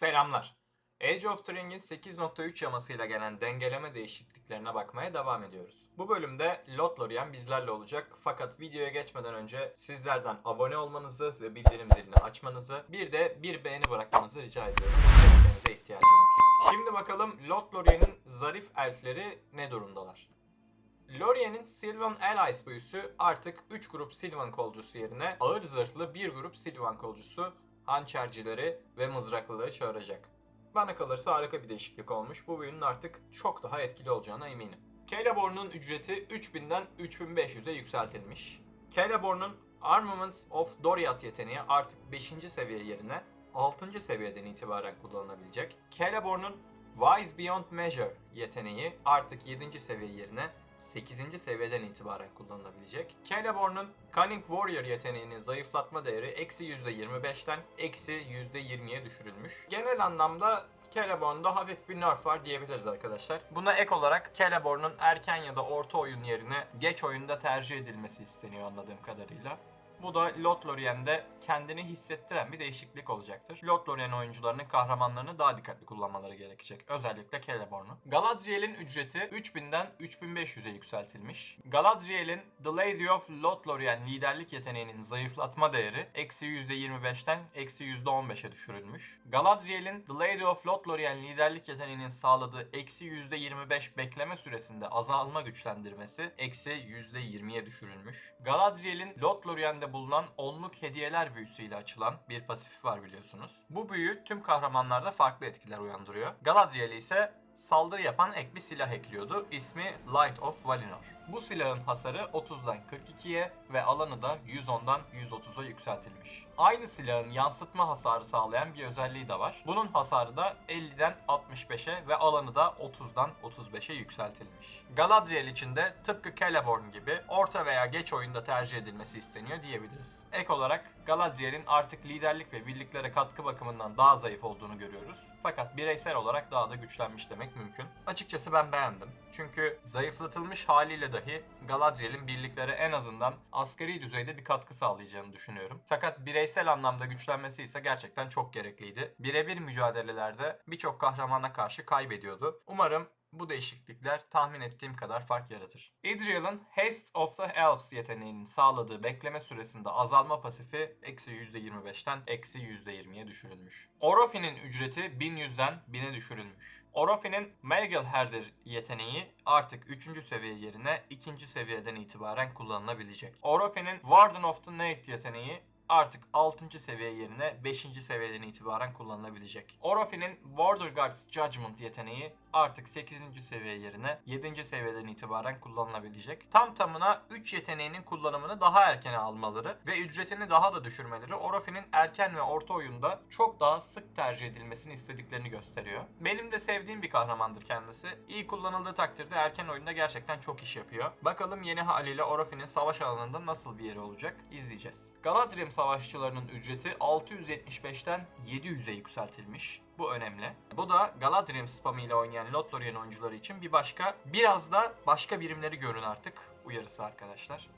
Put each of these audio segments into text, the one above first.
Selamlar. Age of Turing'in 8.3 yamasıyla gelen dengeleme değişikliklerine bakmaya devam ediyoruz. Bu bölümde Lotlorien bizlerle olacak fakat videoya geçmeden önce sizlerden abone olmanızı ve bildirim zilini açmanızı bir de bir beğeni bırakmanızı rica ediyorum. Desteğinize ihtiyacım var. Şimdi bakalım Lotlorien'in zarif elfleri ne durumdalar? Lorien'in Sylvan Allies büyüsü artık 3 grup Sylvan kolcusu yerine ağır zırhlı bir grup Sylvan kolcusu, hançercileri ve mızraklıları çağıracak. Bana kalırsa harika bir değişiklik olmuş. Bu büyünün artık çok daha etkili olacağına eminim. Celeborn'un ücreti 3000'den 3500'e yükseltilmiş. Celeborn'un Armaments of Doriath yeteneği artık 5. seviye yerine 6. seviyeden itibaren kullanılabilecek. Celeborn'un Wise Beyond Measure yeteneği artık 7. seviye yerine 8. seviyeden itibaren kullanılabilecek. Celeborn'un Cunning Warrior yeteneğinin zayıflatma değeri eksi %25'ten eksi %20'ye düşürülmüş. Genel anlamda Celeborn'da hafif bir nerf var diyebiliriz arkadaşlar. Buna ek olarak Celeborn'un erken ya da orta oyun yerine geç oyunda tercih edilmesi isteniyor anladığım kadarıyla. Bu da Lotlorien'de kendini hissettiren bir değişiklik olacaktır. Lotlorien oyuncularının kahramanlarını daha dikkatli kullanmaları gerekecek. Özellikle Celeborn'u. Galadriel'in ücreti 3000'den 3500'e yükseltilmiş. Galadriel'in The Lady of Lothlorien liderlik yeteneğinin zayıflatma değeri eksi %25'ten eksi %15'e düşürülmüş. Galadriel'in The Lady of Lothlorien liderlik yeteneğinin sağladığı eksi %25 bekleme süresinde azalma güçlendirmesi eksi %20'ye düşürülmüş. Galadriel'in Lothlorien'de bulunan onluk hediyeler büyüsüyle açılan bir pasifi var biliyorsunuz. Bu büyü tüm kahramanlarda farklı etkiler uyandırıyor. Galadriel'e ise saldırı yapan ek bir silah ekliyordu. İsmi Light of Valinor. Bu silahın hasarı 30'dan 42'ye ve alanı da 110'dan 130'a yükseltilmiş. Aynı silahın yansıtma hasarı sağlayan bir özelliği de var. Bunun hasarı da 50'den 65'e ve alanı da 30'dan 35'e yükseltilmiş. Galadriel için de tıpkı Celeborn gibi orta veya geç oyunda tercih edilmesi isteniyor diyebiliriz. Ek olarak Galadriel'in artık liderlik ve birliklere katkı bakımından daha zayıf olduğunu görüyoruz. Fakat bireysel olarak daha da güçlenmiş demek mümkün. Açıkçası ben beğendim. Çünkü zayıflatılmış haliyle dahi Galadriel'in birliklere en azından asgari düzeyde bir katkı sağlayacağını düşünüyorum. Fakat bireysel anlamda güçlenmesi ise gerçekten çok gerekliydi. Birebir mücadelelerde birçok kahramana karşı kaybediyordu. Umarım bu değişiklikler tahmin ettiğim kadar fark yaratır. Idriel'ın Haste of the Elves yeteneğinin sağladığı bekleme süresinde azalma pasifi eksi %25'ten eksi %20'ye düşürülmüş. Orofin'in ücreti 1100'den 1000'e düşürülmüş. Orofin'in Magelherdir yeteneği artık 3. seviye yerine 2. seviyeden itibaren kullanılabilecek. Orofin'in Warden of the Night yeteneği artık 6. seviye yerine 5. seviyeden itibaren kullanılabilecek. Orofin'in Border Guards Judgment yeteneği artık 8. seviye yerine 7. seviyeden itibaren kullanılabilecek. Tam tamına 3 yeteneğinin kullanımını daha erkene almaları ve ücretini daha da düşürmeleri Orofin'in erken ve orta oyunda çok daha sık tercih edilmesini istediklerini gösteriyor. Benim de sevdiğim bir kahramandır kendisi. İyi kullanıldığı takdirde erken oyunda gerçekten çok iş yapıyor. Bakalım yeni haliyle Orofin'in savaş alanında nasıl bir yeri olacak izleyeceğiz. Galadriel savaşçılarının ücreti 675'ten 700'e yükseltilmiş. Bu önemli. Bu da Galadriel spamı ile oynayan Lothlorien oyuncuları için bir başka, biraz da başka birimleri görün artık uyarısı arkadaşlar.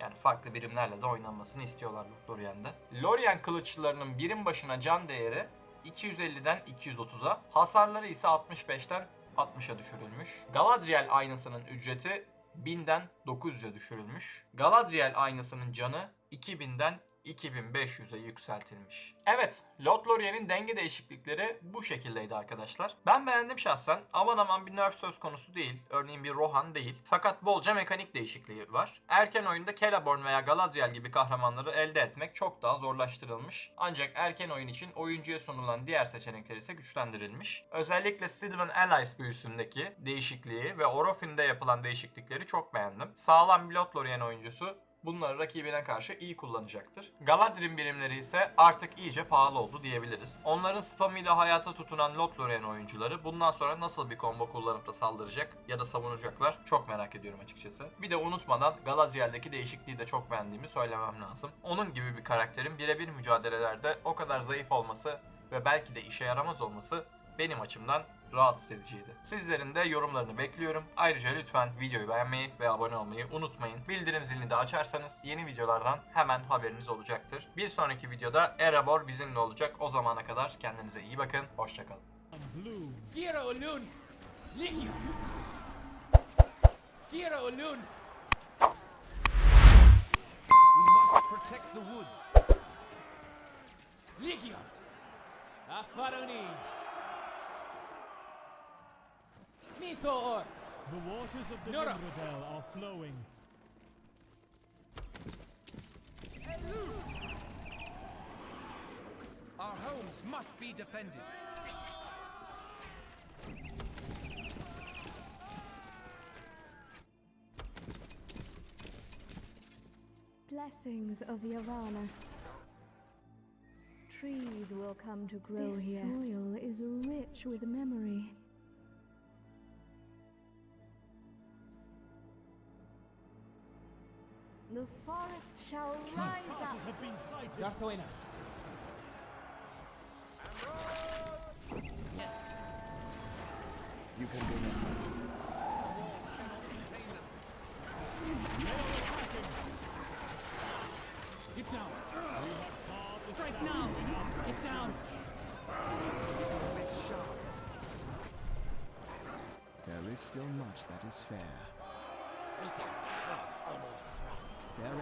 Yani farklı birimlerle de oynanmasını istiyorlar Lothlorien'de. Lorien kılıççılarının birim başına can değeri 250'den 230'a, hasarları ise 65'ten 60'a düşürülmüş. Galadriel aynasının ücreti 1000'den 900'e düşürülmüş. Galadriel aynasının canı 2000'den 2500'e yükseltilmiş. Evet, Lothlorien'in denge değişiklikleri bu şekildeydi arkadaşlar. Ben beğendim şahsen. Aman aman bir nerf söz konusu değil. Örneğin bir Rohan değil. Fakat bolca mekanik değişikliği var. Erken oyunda Celeborn veya Galadriel gibi kahramanları elde etmek çok daha zorlaştırılmış. Ancak erken oyun için oyuncuya sunulan diğer seçenekler ise güçlendirilmiş. Özellikle Sylvan Allies büyüsündeki değişikliği ve Orofin'de yapılan değişiklikleri çok beğendim. Sağlam bir Lothlorien oyuncusu bunları rakibine karşı iyi kullanacaktır. Galadriel birimleri ise artık iyice pahalı oldu diyebiliriz. Onların spamıyla hayata tutunan Lothlorien oyuncuları bundan sonra nasıl bir combo kullanıp da saldıracak ya da savunacaklar çok merak ediyorum açıkçası. Bir de unutmadan Galadriel'deki değişikliği de çok beğendiğimi söylemem lazım. Onun gibi bir karakterin birebir mücadelelerde o kadar zayıf olması ve belki de işe yaramaz olması benim açımdan rahatsız ediciydi. Sizlerin de yorumlarını bekliyorum. Ayrıca lütfen videoyu beğenmeyi ve abone olmayı unutmayın. Bildirim zilini de açarsanız yeni videolardan hemen haberiniz olacaktır. Bir sonraki videoda Erebor bizimle olacak. O zamana kadar kendinize iyi bakın. Hoşçakalın. Ligio! Kira Olun! We must protect the woods. Ligio! Afaroni! Mithoor! The waters of the Nora. Mingradel are flowing. Our homes must be defended. Blessings of Yavanna. Trees will come to grow This here. soil is rich with memory. The forest shall rise Trespasses up. have been sighted. Garthoenas! You can go no further. Walls cannot contain them. Get down! Strike now! Get down! Let's sharp. There is still much that is fair. We don't have any friends. Their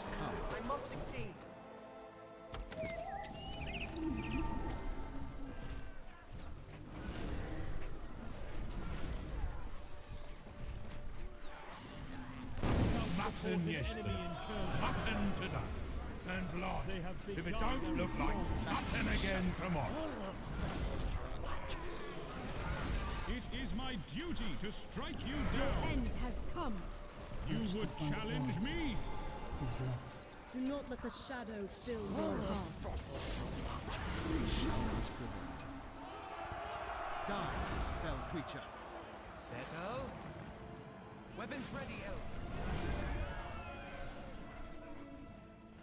enemies come. I must succeed. Mutton yesterday. Mutton today. And blood. They have If it don't look like assault. mutton again tomorrow. It is my duty to strike you down. The End has come. You would challenge me? Do not let the shadow fill your hearts. Shall prevail. Die, fell creature. Settle. Weapons ready, elves.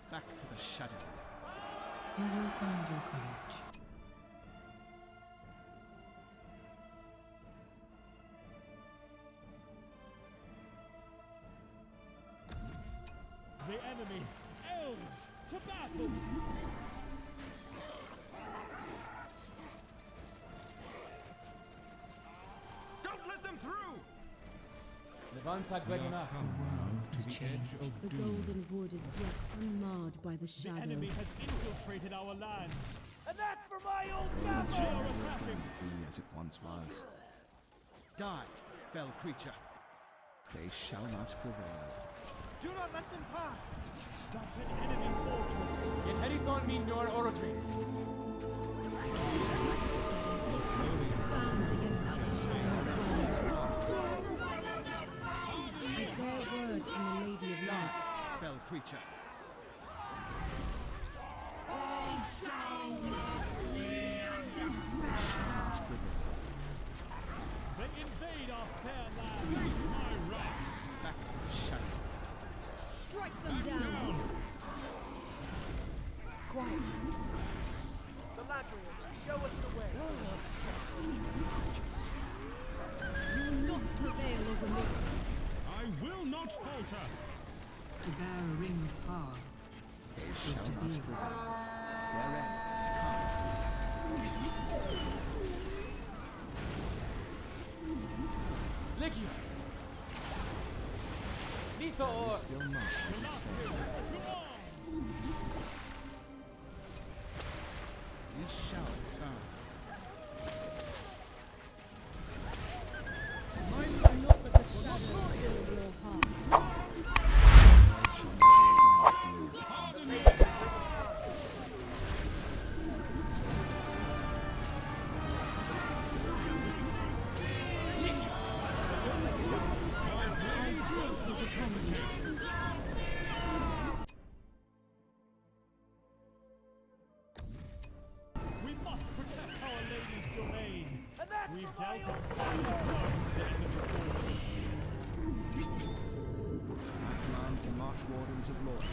Back to the shadow. You will find your courage. The enemy. Elves to battle. Don't let them through! Levansa Gwegana! to the edge of The golden wood is yet unmarred by the The enemy has infiltrated our lands. And that's for my old They are attacking. Be as it once was. Die, fell creature. They shall not prevail. Do not let them pass! That's an enemy fortress. Yet Herithon min your oratory! Stands against the shadow. Bear word from the Lady of Light. Fell creature. Strike them down. Quiet. Galadriel, show us the way. You will not prevail over me. I will not falter. To bear a ring of power They is shall to not be. prevail. Their enemies come. Ether. Still not his Delta I command the Marsh Wardens of Lorch.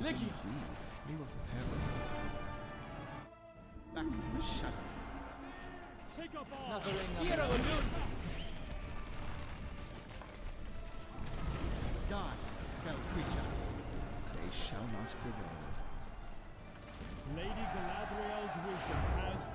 Licky! Full of peril. Back to the shadow. Take up arms. Hero alert. Die, fell creature. They shall not prevail. Lady Galadriel's wisdom has